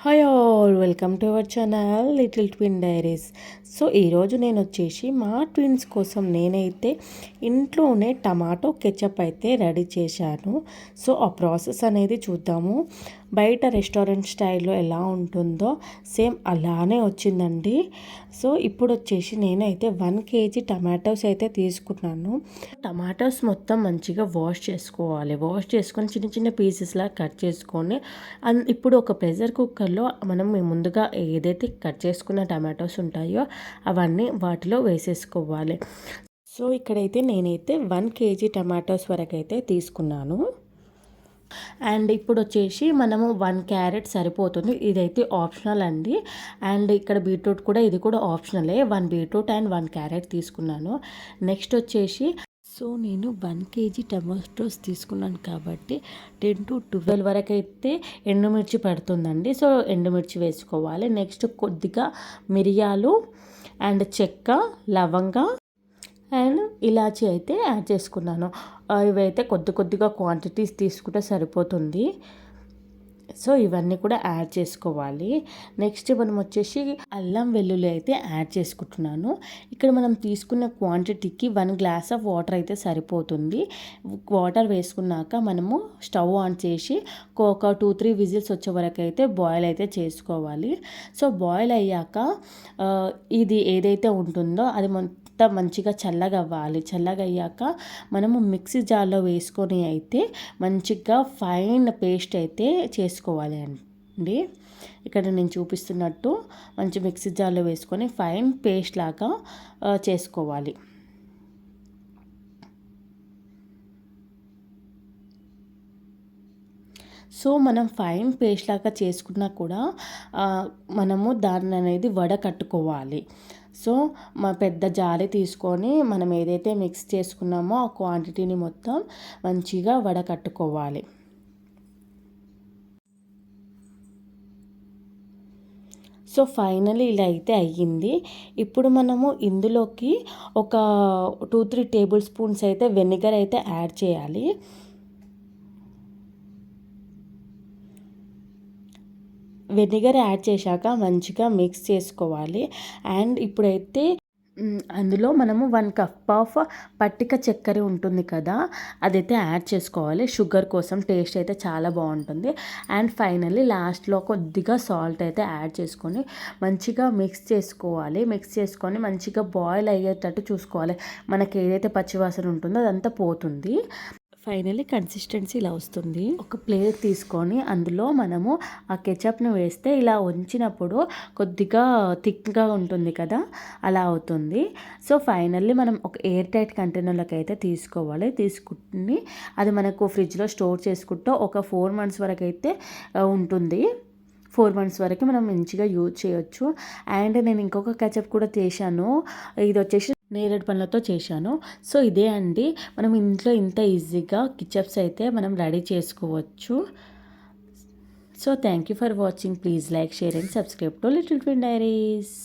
Hej all welcome to our channel little twin diaries so ఈరోజు నేను వచ్చేసి మా ట్విన్స్ కోసం నేనైతే ఇంట్లోనే టమాటో కెచప్ అయితే రెడీ చేశాను. సో ఆ ప్రాసెస్ అనేది చూద్దాము. బయట రెస్టారెంట్ స్టైల్లో ఎలా ఉంటుందో సేమ్ అలానే వచ్చిందండి. సో ఇప్పుడు వచ్చేసి నేనైతే వన్ కేజీ టమాటోస్ అయితే తీసుకున్నాను. టమాటోస్ మొత్తం మంచిగా వాష్ చేసుకోవాలి. వాష్ చేసుకొని చిన్న చిన్న పీసెస్లా కట్ చేసుకొని ఇప్పుడు ఒక ప్రెషర్ కుక్కర్లో మనం ముందుగా ఏదైతే కట్ చేసుకున్న టమాటోస్ ఉంటాయో అవన్నీ వాటిలో వేసేసుకోవాలి. సో ఇక్కడైతే నేనైతే వన్ కేజీ టమాటోస్ వరకు అయితే తీసుకున్నాను. అండ్ ఇప్పుడు వచ్చేసి మనము వన్ క్యారెట్ సరిపోతుంది. ఇదైతే ఆప్షనల్ అండి. అండ్ ఇక్కడ బీట్రూట్ కూడా ఇది కూడా ఆప్షనలే. One beetroot and one carrot తీసుకున్నాను. నెక్స్ట్ వచ్చేసి సో నేను వన్ కేజీ టమాటోస్ తీసుకున్నాను కాబట్టి టెన్ టు ట్వెల్వ్ వరకు అయితే ఎండుమిర్చి పడుతుందండి. సో ఎండుమిర్చి వేసుకోవాలి. నెక్స్ట్ కొద్దిగా మిరియాలు అండ్ చెక్క లవంగా అండ్ ఇలాచి అయితే యాడ్ చేసుకున్నాను. ఇవైతే కొద్ది కొద్దిగా క్వాంటిటీస్ తీసుకుంటే సరిపోతుంది. సో ఇవన్నీ కూడా యాడ్ చేసుకోవాలి. నెక్స్ట్ మనం వచ్చేసి అల్లం వెల్లుల్లి అయితే యాడ్ చేసుకుంటున్నాను. ఇక్కడ మనం తీసుకున్న క్వాంటిటీకి వన్ గ్లాస్ ఆఫ్ వాటర్ అయితే సరిపోతుంది. వాటర్ వేసుకున్నాక మనము స్టవ్ ఆన్ చేసి ఒక టూ త్రీ విజిల్స్ వచ్చే వరకు అయితే బాయిల్ అయితే చేసుకోవాలి. సో బాయిల్ అయ్యాక ఇది ఏదైతే ఉంటుందో అది అంతా మంచిగా చల్లగా అవ్వాలి చల్లగా అయ్యాక మనము మిక్సీ జార్లో వేసుకొని అయితే మంచిగా ఫైన్ పేస్ట్ అయితే చేసుకోవాలి అండి. ఇక్కడ నేను చూపిస్తున్నట్టు మంచి మిక్సీ జార్లో వేసుకొని ఫైన్ పేస్ట్ లాగా చేసుకోవాలి. సో మనం ఫైన్ పేస్ట్ లాగా చేసుకున్నా కూడా మనము దాన్ని అనేది వడ కట్టుకోవాలి సో మా పెద్ద జాలి తీసుకొని మనం ఏదైతే మిక్స్ చేసుకున్నామో ఆ క్వాంటిటీని మొత్తం మంచిగా వడకట్టుకోవాలి సో ఫైనలీ ఇలా అయితే అయ్యింది. ఇప్పుడు మనము ఇందులోకి ఒక టూ త్రీ టేబుల్ స్పూన్స్ అయితే వెనిగర్ అయితే యాడ్ చేయాలి. వెనిగర్ యాడ్ చేశాక మంచిగా మిక్స్ చేసుకోవాలి. అండ్ ఇప్పుడైతే అందులో మనము వన్ కప్ ఆఫ్ పట్టిక చక్కెర ఉంటుంది కదా అదైతే యాడ్ చేసుకోవాలి. షుగర్ కోసం టేస్ట్ అయితే చాలా బాగుంటుంది. అండ్ ఫైనల్లీ లాస్ట్లో కొద్దిగా సాల్ట్ అయితే యాడ్ చేసుకొని మంచిగా మిక్స్ చేసుకోవాలి. మిక్స్ చేసుకొని మంచిగా బాయిల్ అయ్యేటట్టు చూసుకోవాలి. మనకి ఏదైతే పచ్చివాసన ఉంటుందో అదంతా పోతుంది. ఫైనల్లీ కన్సిస్టెన్సీ ఇలా వస్తుంది. ఒక ప్లేట్ తీసుకొని అందులో మనము ఆ కెచప్ను వేస్తే ఇలా ఉంచినప్పుడు కొద్దిగా థిక్గా ఉంటుంది కదా అలా అవుతుంది. సో ఫైనల్లీ మనం ఒక ఎయిర్ టైట్ కంటైనర్లోకి అయితే తీసుకోవాలి. తీసుకుని అది మనకు ఫ్రిడ్జ్లో స్టోర్ చేసుకుంటూ ఒక ఫోర్ మంత్స్ వరకు అయితే ఉంటుంది. ఫోర్ మంత్స్ వరకు మనం మంచిగా యూజ్ చేయొచ్చు. అండ్ నేను ఇంకొక కెచప్ కూడా చేశాను. ఇది వచ్చేసి నేరేడు పనులతో చేశాను. సో ఇదే అండి. మనం ఇంట్లో ఇంత ఈజీగా కిచప్స్ అయితే మనం రెడీ చేసుకోవచ్చు. So thank you for watching. Please like share and subscribe to little twin diaries.